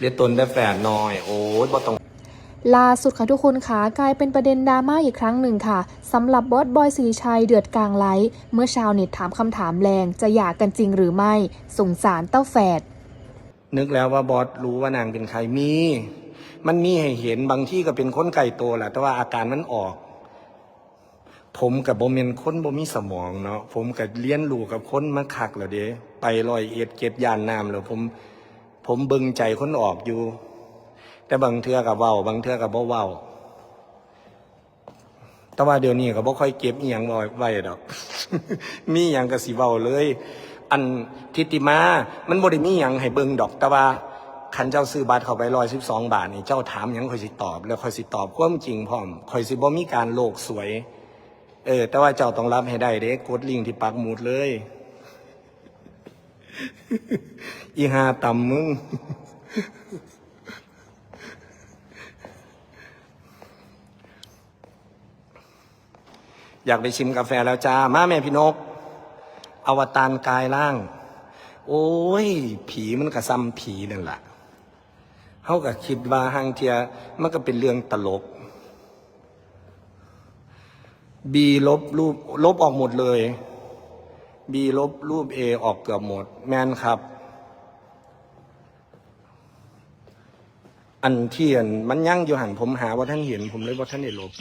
เรียกตนได้แฝดน้อย โอ้ยบ่ต้องล่าสุดค่ะทุกคนคะกลายเป็นประเด็นดราม่าอีกครั้งหนึ่งค่ะสำหรับบอสบอยสิริชัยเดือดกลางไลฟ์เมื่อชาวเน็ตถามคำถามแรงจะหย่ากันจริงหรือไม่สงสารเต้าแฝดนึกแล้วว่าบอสรู้ว่านางเป็นใครมี มันมีให้เห็นบางที่ก็เป็นคนไก่โตแหละแต่ว่าอาการมันออก ผมกับโบเมนคนบ่มีสมองเนาะผมกับเลี้ยนรู้กับคนมาคักแล้วเด้ไปลอยเอ็ดเก็ดยานน้ำแล้วผม ผมบิ่งใจคนออกอยู่ แต่บางเทือกับเว้าบางเทือกับบ่เว้า แต่ว่าเดี๋ยวนี้ก็บ่ค่อยเก็บอีหยังไว้ไว้ดอก มีหยังก็สิเว้าเลย อันทิติมา มันบ่ได้มีหยังให้เบิ่งดอก แต่ว่าคันเจ้าซื้อบัตรเข้าไป112บาทนี่เจ้าถามหยังค่อยสิตอบ แล้วค่อยสิตอบความจริงพร้อมค่อยสิบ่มีการโลกสวย เออ แต่ว่าเจ้าต้องรับให้ได้เด้กดลิงก์ที่ปักหมุดเลย อีหาต่ำมึง อยากไปชิมกาแฟแล้วจ้า มาแม่พี่นก อวตารกายร่าง โอ้ย ผีมันก็ซ้ำผีนั่นแหละเขาก็คิดว่าหางเทียมันก็เป็นเรื่องตลก บีลบรูปลบออกหมดเลย บีลบรูปเอออกเกือบหมด แมนครับ อันเทียนมันยั่งอยู่หันผมหาว่าท่านเห็น ผมเลยว่าท่านได้ลบ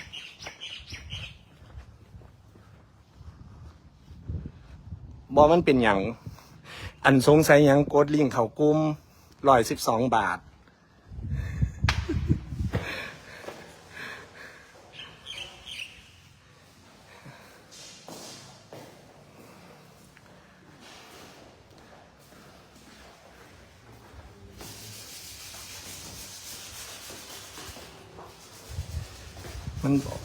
บอมันเป็นอย่าง อันสงสัยหยังกดลิงเขากุ้มร้อยสิบสองบาท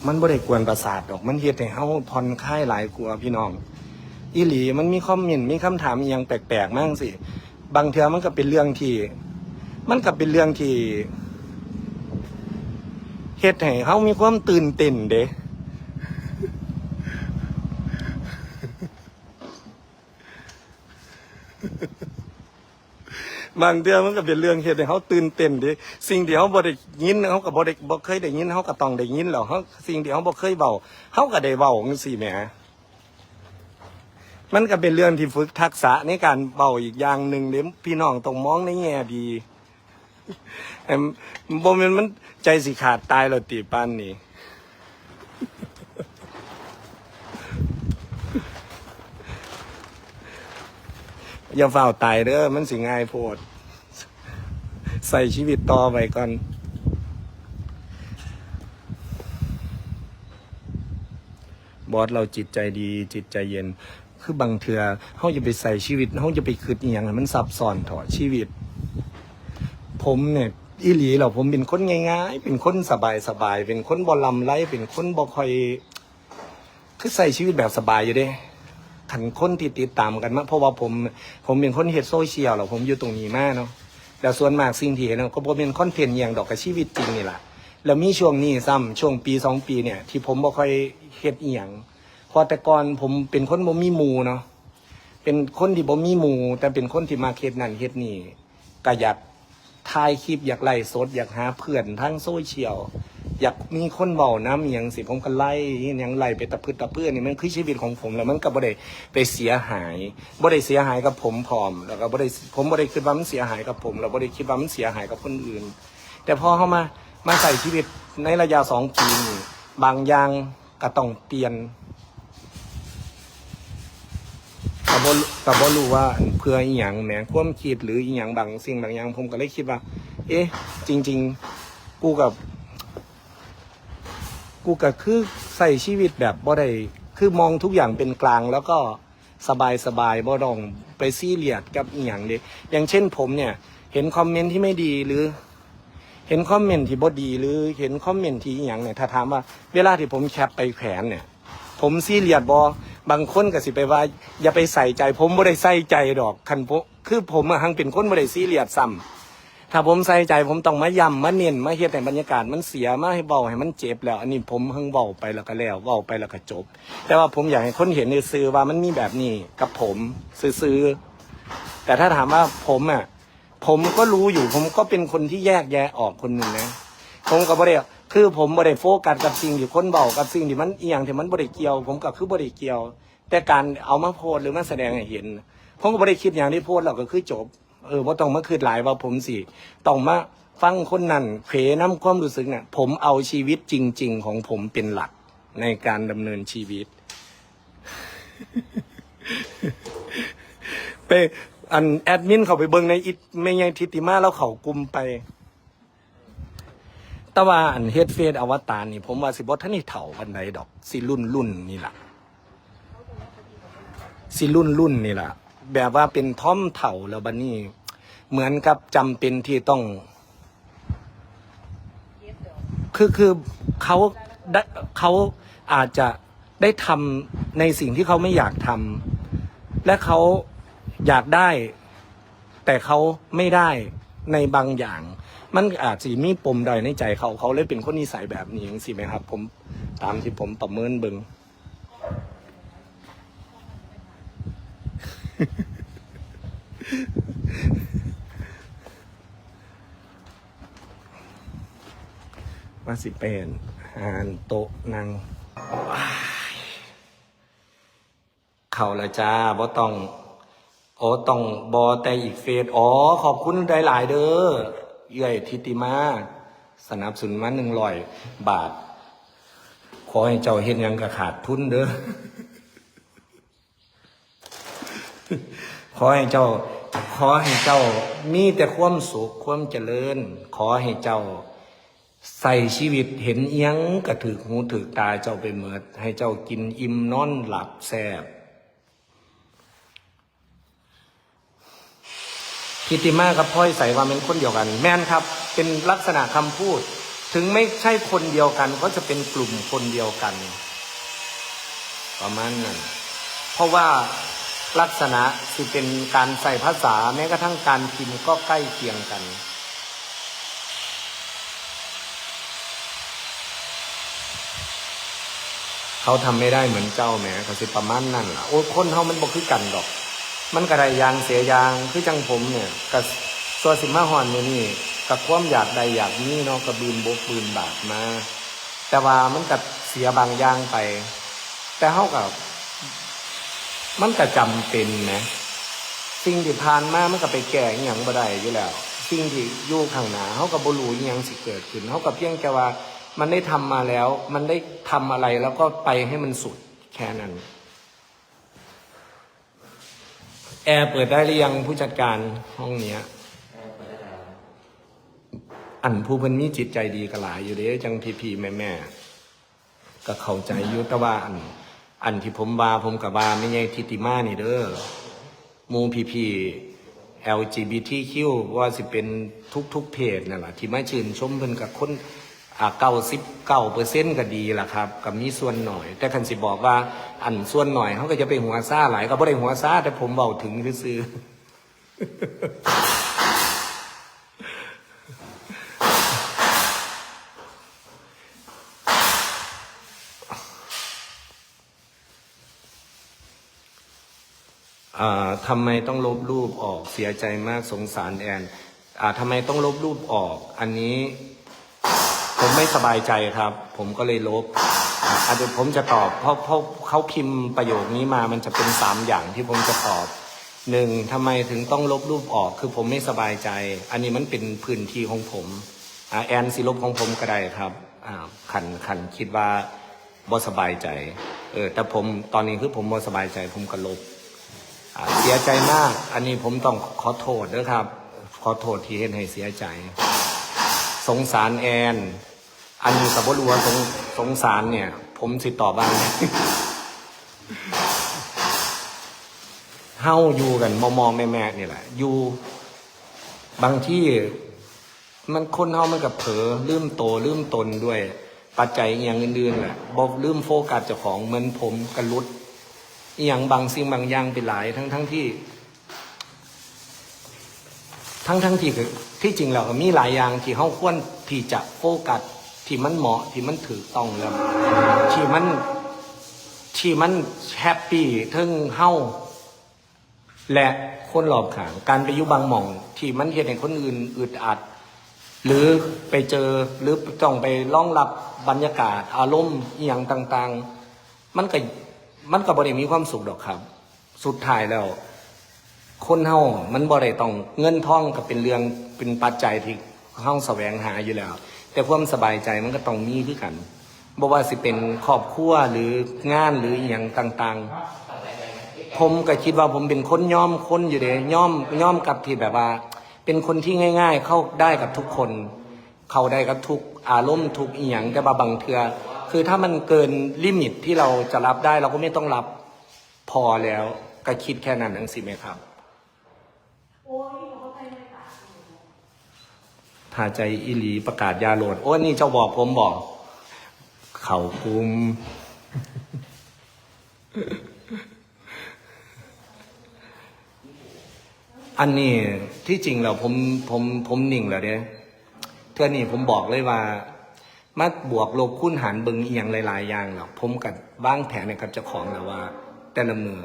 มันมันบ่ได้กวนประสาทดอก มันเฮ็ดให้เฮาผ่อนคลายหลายกว่าพี่น้อง อีหลีมันมีคอมเมนต์มีคำถามอหยังแปลกๆมากสิ บางเทื่อมันก็เป็นเรื่องที่ มันก็เป็นเรื่องที่เฮ็ดให้เฮามีความตื่นเต้นเด้ บางเทื่อมันก็เป็นเรื่องเฮ็ดให้เขาตื่นเต้นดิสิ่งที่เขาบ่ได้ยินเขาก็บ่ได้บ่เคยได้ยินเขาก็ต้องได้ยินแล้วเขาสิ่งที่เขาบ่เคยเว้าเขาก็ได้เว้าจังซี่แหมมันก็เป็นเรื่องที่ฝึกทักษะในการเว้าอีกอย่างหนึ่งเด้พี่น้องต้องมองในแง่ดีแอมบ่แม่นมันใจสิขาดตายแล้วติปานนี้ อย่าเฝ้าตายเด้อมันสิง่ายโพด ใส่ชีวิตต่อไปก่อนบอสเราจิตใจดีจิตใจเย็น คือบางเถื่อเขาจะไปใส่ชีวิตเขาจะไปคืดอหย่างมันซับซ้อนถอชีวิต ผมเนี่ยอีหลีเราผมเป็นคนง่าย ๆ เป็นคนสบายสบายๆเป็นคนบอลำไรเป็นคนบอคอย คือใส่ชีวิตแบบสบายอยู่เด้ ขันคนที่ติดตามกันมาเพราะว่าผมผมเป็นคนเฮ็ดโซเชียลหรอผมอยู่ตรงนี้มากเนาะแล้วส่วนมากสิ่งที่เห็นก็เป็นคอนเทนต์อย่างดอกกับชีวิตจริงนี่แหละแล้วมีช่วงนี้ซ้ำช่วงปีสองปีเนี่ย ที่ผมบ่ค่อยเฮ็ดอีหยังพอแต่ก่อนผมเป็นคนบ่มีหมูเนาะเป็นคนที่บ่มีหมู แต่เป็นคนที่มาเฮ็ดนั่นเฮ็ดนี่ก็อยากถ่ายคลิปอยากไล่สด อยากหาเพื่อนทั้งโซเชียล อยากมีคนเบาน้ำอย่างสิผมก็ไล่อหยังไล่ไปตะพืดตะเพื่อนนี่มันคือชีวิตของผมแล้วมันก็บ่ได้ไปเสียหายบ่ได้เสียหายกับผมพร้อม แล้วก็บ่ได้ผมบ่ได้คิดว่ามันเสียหายกับผมแล้วบ่ได้คิดว่ามันเสียหายกับคนอื่น แต่พอเข้ามามาใส่ชีวิตในระยะสองปีนี่บางอย่างก็ต้องเปลี่ยนก็บ่ก็บ่รู้ว่าเพื่ออีหยังแหมความคิดหรืออีหยังบางสิ่งบางอย่างผมก็เลยคิดว่า เอ๊ะ จริง ๆ กูกับ กูก็คือใส่ชีวิตแบบบ่ได้คือมองทุกอย่างเป็นกลางแล้วก็สบายสบายบ่ต้องไปซี่เรียสกับอีหยังเด้อย่างเช่นผมเนี่ย เห็นคอมเมนต์ที่ไม่ดีหรือ เห็นคอมเมนต์ที่บ่ดี หรือเห็นคอมเมนต์ที่อีหยังเนี่ยถ้าถามว่าเวลาที่ผมแคปไปแขวนเนี่ย ผมซี่เรียสบ่บางคนก็สิไปว่า อย่าไปใส่ใจ ผมบ่ได้ใส่ใจดอกคันผมคือผมอะหังเป็นคนบ่ได้ซี่เรียสซ้ำ ถ้าผมใส่ใจผมต้องมาย้ำมาเน้นมาเฮ็ดให้บรรยากาศมันเสียมาให้เบาให้มันเจ็บแล้ว อันนี้ผมเพิ่งเบาไปแล้วก็แล้วเบาไปแล้วก็จบ แต่ว่าผมอยากให้คนเห็นในซื้อว่ามันมีแบบนี้กับผมซื้อแต่ถ้าถามว่าผมอะผมก็รู้อยู่ผมก็เป็นคนที่แยกแยะออกคนหนึ่งนะผมก็บ่ได้คือผมบ่ได้โฟกัสกับสิ่งที่คนเบากับสิ่งที่มันอีหยังที่มันบ่ได้เกี่ยว ผมก็คือบ่ได้เกี่ยว แต่การเอามาโพสหรือมาแสดงให้เห็นผมก็บ่ได้คิดอย่างที่โพสต์แล้วก็คือจบ เออบ่าต้องมาคิดหลายว่าผมสิต้องมาฟังคนนั้นเขน้ำความรู้สึกน่ะผมเอาชีวิตจริง ๆ ของผมเป็นหลักในการดำเนินชีวิตไปอันแอดมินเขาไปเบิ่งในอิไม่ยังทิติมาแล้วเขากลุมไปแต่ว่าอันเฮดเฟซอวตารนี่ ผมว่าสิบ่ทันได้เฒ่ากันใดดอก สิรุ่นรุ่นนี่ล่ะสิรุ่นรุ่นนี่ล่ะ แบบว่าเป็นท่อมเฒ่าแล้วบัดนี้เหมือนกับจำเป็นที่ต้อง คือคือเขาได้เขาอาจจะได้ทำในสิ่งที่เขาไม่อยากทำและเขาอยากได้ แต่เขาไม่ได้ในบางอย่าง มันอาจจะมีปมใดอยในใจเขาเขาเลยเป็นคนนิสัยแบบนี้สิไหมครับ ผมตามที่ผมประเมินเบิง ว่าสิเป็นหานโต๊ะนางเขาละจ้าบ่ต้องโอ้ต้องบอแต่อีกเฟสอ๋อ ขอบคุณหลาย ๆ เด้อเยื่อยทิติมา สนับสนุนมาหนึ่งร้อยบาท ขอให้เจ้าเห็นยังกระขาดทุนเด้อ ขอให้เจ้า ขอให้เจ้ามีแต่ความสุขความเจริญ ขอให้เจ้าใส่ชีวิตเห็นเอียงกระถือหูถือตาเจ้าไปเมิดให้เจ้ากินอิ่มนอนหลับแซบพิติมากับพ่อยใส่ว่าเป็นคนเดียวกัน แม่นครับ เป็นลักษณะคำพูด ถึงไม่ใช่คนเดียวกัน ก็จะเป็นกลุ่มคนเดียวกัน ประมาณนั้นเพราะว่า ลักษณะสิเป็นการใส่ภาษาแม้กระทั่งการพิมพ์ก็ใกล้เคียงกัน เขาทำไม่ได้เหมือนเจ้าแหมเขาสิประมาณนั่นล่ะโอ้คนเขามันบอกคือกันดอก มันกระไรยางเสียยางคือจังผมเนี่ยกับส่วนสิมาหอนเนี่ยนี่กับความอยากใดอยากนี้เนาะกระบืนบกบืนบาดมา แต่ว่ามันกับเสียบางอย่างไป แต่เขากับ มันก็จำเป็นนะ สิ่งที่ผ่านมามันก็ไปแก้อย่างบ่ได้อยู่แล้ว สิ่งที่อยู่ข้างหน้าเขาก็บ่รู้อหยังสิเกิดขึ้นเขาก็เพียงแค่ว่า มันได้ทำมาแล้ว มันได้ทำอะไรแล้วก็ไปให้มันสุดแค่นั้น แอร์เปิดได้หรือยังผู้จัดการห้องเนี้ยอันผู้เพิ่นมีจิตใจดีก็หลายอยู่เด้จังพีพีแม่แม่ก็เข้าใจอยู่แต่ว่าอัน อันที่ผมว่าผมกับว่าไม่ใช่ทิติมานี่เด้อมูพีพี LGBTQ ว่าสิเป็นทุกทุกเพจนั่นแหละที่มาชื่นชมเพิ่นกับคนอ่าเก้าสิบเก้าเปอร์เซ็นต์ก็ดีล่ะครับกับมีส่วนหน่อย แต่คันสิบอกว่าอันส่วนหน่อยเขาก็จะไปหัวซาหลายก็บ่ได้หัวซาแต่ผมเบาถึงซื้อ ทำไมต้องลบรูปออกเสียใจมากสงสารแอนอ่าทำไมต้องลบรูปออก อันนี้ผมไม่สบายใจครับ ผมก็เลยลบอาจจะผมจะตอบเพราะเพราะเขาพิมพ์ประโยคนี้มามันจะเป็นสามอย่างที่ผมจะตอบหนึ่งทำไมถึงต้องลบรูปออก คือผมไม่สบายใจ อันนี้มันเป็นพื้นที่ของผมอแอนสิลบของผมก็ได้ครับขันขันคิดว่าบ่สบายใจ เออแต่ผมตอนนี้คือผมบ่สบายใจผมก็ลบ เสียใจมาก อันนี้ผมต้องขอโทษนะครับ ขอโทษที่เห็นให้เสียใจ สงสารแอน อันนี้กับบรัวาสงสงสารเนี่ย ผมสิต่อบ้างเฮาอยู่กันมองมองแม่แม่นี่แหละ อยู่บางที่มันคนเฮามันกับเผลอลืมโตลืมตนด้วย ปัจจัยอย่างอื่นๆแหละบอกลืมโฟกัสเจ้าของเหมือนผมกระลุด อหย่างบางสิ่งบางอย่างเป็นหลาย ทั้งทั้งที่ ทั้งทั้งที่คือที่จริงแล้วมีหลายอย่างที่เขาควรที่จะโฟกัสที่มันเหมาะที่มันถือต้องแล้วที่มันที่มันแฮปปี้ทั้งเฮาและคนรอบข้างการไปอยู่บางหม่องที่มันเห็นให้คนอื่นอึดอัด หรือไปเจอหรือต้องไปล่องรับบรรยากาศ อารมณ์อย่างต่าง ๆ มันก็ มันก็บ่ได้มีความสุขดอกครับ สุดท้ายแล้ว คนเฮามันบ่ได้ต้องเงินทองก็เป็นเรื่องเป็นปัจจัยที่เฮาแสวงหาอยู่แล้ว แต่ความสบายใจมันก็ต้องมีคือกันบ่ว่าสิเป็นครอบครัวหรืองานหรืออย่างต่างๆ ผมก็คิดว่าผมเป็นคนย่อมคนอยู่เด้ย่อมย่อมกับที่แบบว่า เป็นคนที่ง่าย ๆ เข้าได้กับทุกคน เข้าได้กับทุกอารมณ์ทุกอีหยังแต่บาบางเทือ คือถ้ามันเกินลิมิตที่เราจะรับได้ เราก็ไม่ต้องรับพอแล้วก็คิดแค่นั้นนังสิไหมครับถ้าใจอิหลีประกาศยาโหลดโอ้นี่เจ้าบอกผมบอก เขาคุมอันนี้ที่จริงแล้วผมผมผมนิ่งแล้วเด้เทื่อนี้ผมบอกเลยว่า มาบวกลบคูณหารเบิงเอียงหลาย ๆ อย่างหรอกผมกับบ้างแผนในกับเจ้าของแล้วว่า แต่ละมือ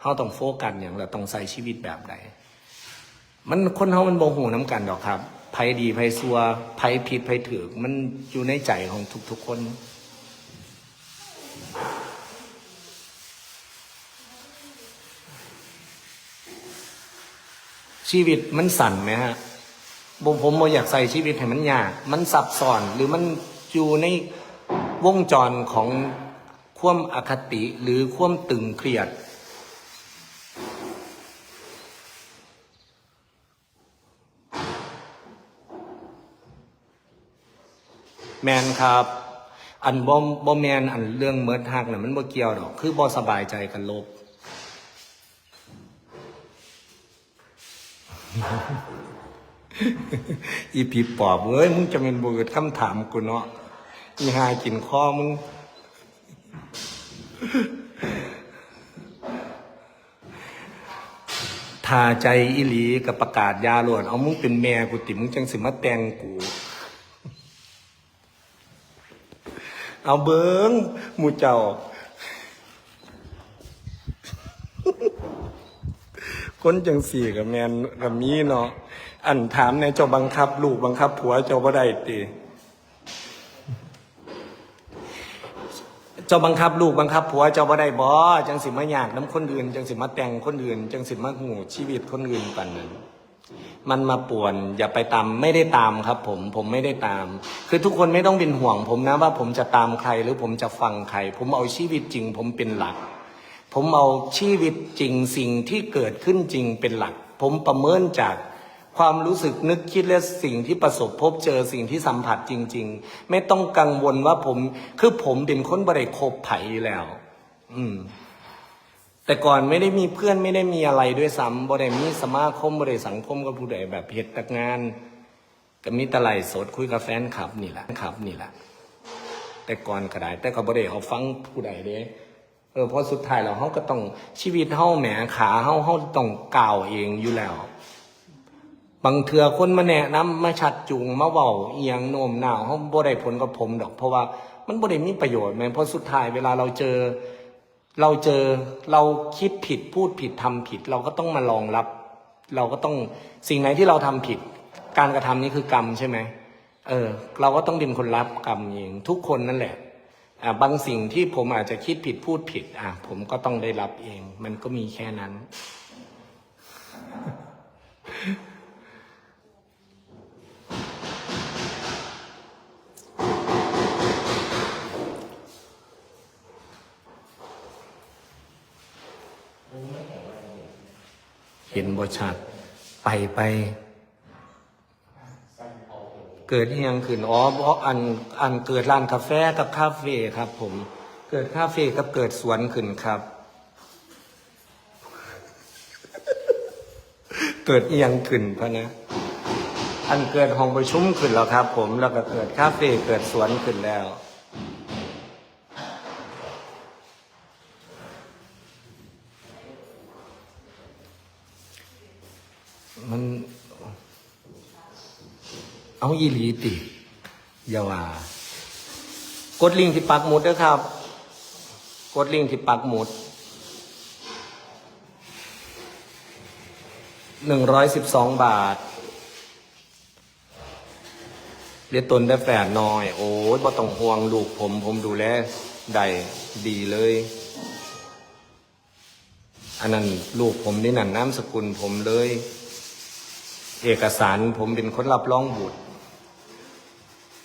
เขาต้องโฟกัสอย่างเราต้องใส่ชีวิตแบบใดมันคนเขามันโมโหน้ำกันดอกครับไผดีไผซัวไผผิดไผถือมันอยู่ในใจของทุก ๆ คนชีวิตมันสั่นไหมฮะผมผมบ่อยากใส่ชีวิตให้มันยาก มันซับซ้อนหรือมัน อยู่ในวงจรของความอคติหรือความตึงเครียด แมนครับ อันบ่บ่แมนอันเรื่องเมิดหักน่ะมันบ่เกี่ยวดอก คือบ่สบายใจกันลบอีผีปอบเอ้ยมึงจะเป็นบิดคำถามกูเนาะ อีหากินข้อมึง ทาใจอีหลีกับประกาศยาหลวนเอามึงเป็นแม่กูติมึงจังสิมาแต่งกู เอาเบิงหมูเจ้า คนจังสี่กับแมนกับมีเนาะอันถามในเจ้าบังคับ ลูกบังคับผัวเจ้าบ่ได้ติ จ้าบังคับลูกบังคับผัวเจ้าบ่ได้บ่จังสิมาอยากน้ำคนอื่น จังสิมาแต่งคนอื่น จังสิมาหูชีวิตคนอื่นปันนั้นมันมาป่วนอย่าไปตามไม่ได้ตามครับ ผมผมไม่ได้ตาม คือทุกคนไม่ต้องเป็นห่วง ผมนะว่าผมจะตามใครหรือผมจะฟังใคร ผมเอาชีวิตจริง ผมเป็นหลัก ผมเอาชีวิตจริงสิ่งที่เกิดขึ้นจริงเป็นหลัก ผมประเมินจาก ความรู้สึกนึกคิดและสิ่งที่ประสบพบเจอสิ่งที่สัมผัสจริง ๆ ไม่ต้องกังวลว่าผม คือผมเป็นคนบริโคบไผ่แล้ว อืม แต่ก่อนไม่ได้มีเพื่อนไม่ได้มีอะไรด้วยซ้ำบ่ได้มีสมาคมบ่ได้สังคมกับผู้ใดแบบเหตุตักงานก็มีตะไลสดคุยกับแฟนคลับนี่แหละครับ นี่แหละ แต่ก่อนก็ได้แต่ก็บ่ได้เอาฟังผู้ใดเด้เออเพราะสุดท้ายแล้วเฮาก็ต้องชีวิตเฮาแหมขาเฮาเฮาต้องก้าวเองอยู่แล้ว บางเทื่อคนมาแนะนำมาชัดจูงมาเว้าเอียงโน้มน้าวเฮาบ่ได้ผลกับผมดอก เพราะว่ามันบ่ได้มีประโยชน์แม่นเพราะสุดท้ายเวลาเราเจอ เราเจอเราคิดผิดพูดผิดทำผิด เราก็ต้องมารองรับ เราก็ต้องสิ่งไหนที่เราทำผิด การกระทำนี้คือกรรมใช่ไหมเออ เราก็ต้องเป็นคนรับกรรมเองทุกคนนั่นแหละอ่าบางสิ่งที่ผมอาจจะคิดผิดพูดผิด อะผมก็ต้องได้รับเอง มันก็มีแค่นั้น เห็นบ่ชัดไปไป เกิดอิหยังขึ้นอ๋อเพราะอันอันเกิดร้านกาแฟกับคาเฟ่ครับ ผม เกิดคาเฟ่กับเกิดสวนขึ้นครับ เกิดอิหยังขึ้นพะนะอันเกิดห้องประชุมขึ้นแล้วครับ ผมแล้วก็เกิดคาเฟ่เกิดสวนขึ้นแล้ว อาอีหลีติอย่าว่ากดลิงก์ที่ปักหมุดด้วยครับ กดลิงก์ที่ปักหมุดหนึ่งร้อยสิบสองบาทเรียกตนได้แฝดน้อย โอ้ยบ่ต้องห่วงลูกผม ผมดูแลได้ดีเลย อันนั้นลูกผมนี่นั่นนามสกุลผมเลย เอกสารผมเป็นคนรับรองบุตร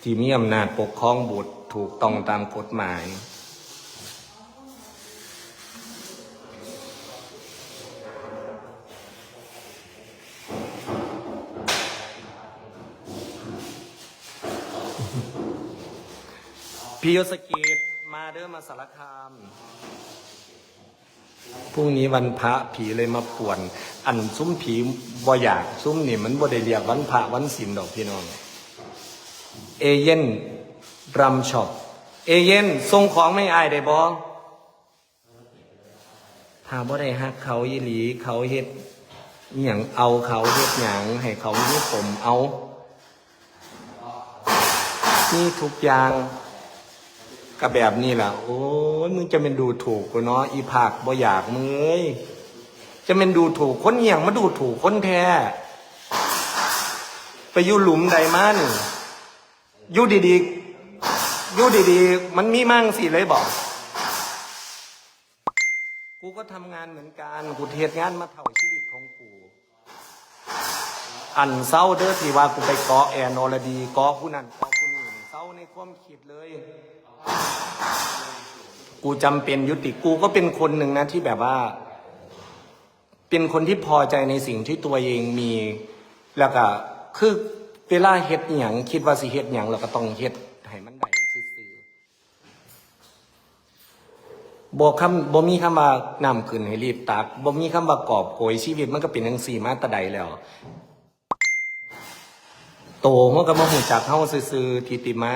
ที่มีอำนาจปกครองบุตรถูกต้องตามกฎหมาย พี่ยศเกตมาเด้อมาสารคามพรุ่งนี้วันพระผีเลยมาป่วน อันซุ้มผีบ่อยาก ซุ้มนี่มันบ่ได้เรียกวันพระวันศีลดอกพี่น้อง เอเย่นรัมช็อปเอเย่นส่งของไม่อายได้บ่ถ้าบ่ได้ฮักเขายีหลีเขาเฮ็ดอหย่างเอาเขาเฮ็ดหยังให้เขามีผมเอานี่ทุกอย่างก็แบบนี้แหละโอ้ยมึงจะเป็นดูถูกกูเนาะอีผักบ่อยากมึงเอ้ยจะเป็นดูถูกคนเหี่ยงมาดูถูกคนแท้ไปอยู่หลุมใดมันอ ยู่ดีๆอยู่ดีๆ มันมีมั่งสิเลยบอก กูก็ทำงานเหมือนกัน กูเทศงานมาเท่าชีวิตของกู อันเศร้าเด้อที่ว่ากูไปเกาะแอนอรดีเกาะผู้นั้นเกาะผู้นี้เศร้าในความคิดเลย กูจำเป็นยุติกูก็เป็นคนหนึ่งนะที่แบบว่า เป็นคนที่พอใจในสิ่งที่ตัวเองมี แล้วก็คือ เวลาเฮ็ดอหย่างคิดว่าสิเฮ็ดอหย่างเราก็ต้องเฮ็ดให้มันได้ซื่อๆบอกคำบ่มีคำว่านำขึ้นให้รีบตักบ่มีคำว่ากอบโกยชีวิตมันก็เป็นจังซี่มาแตะใดแล้ว โตมันก็มาหูจักเฮาซื่อๆทิติมา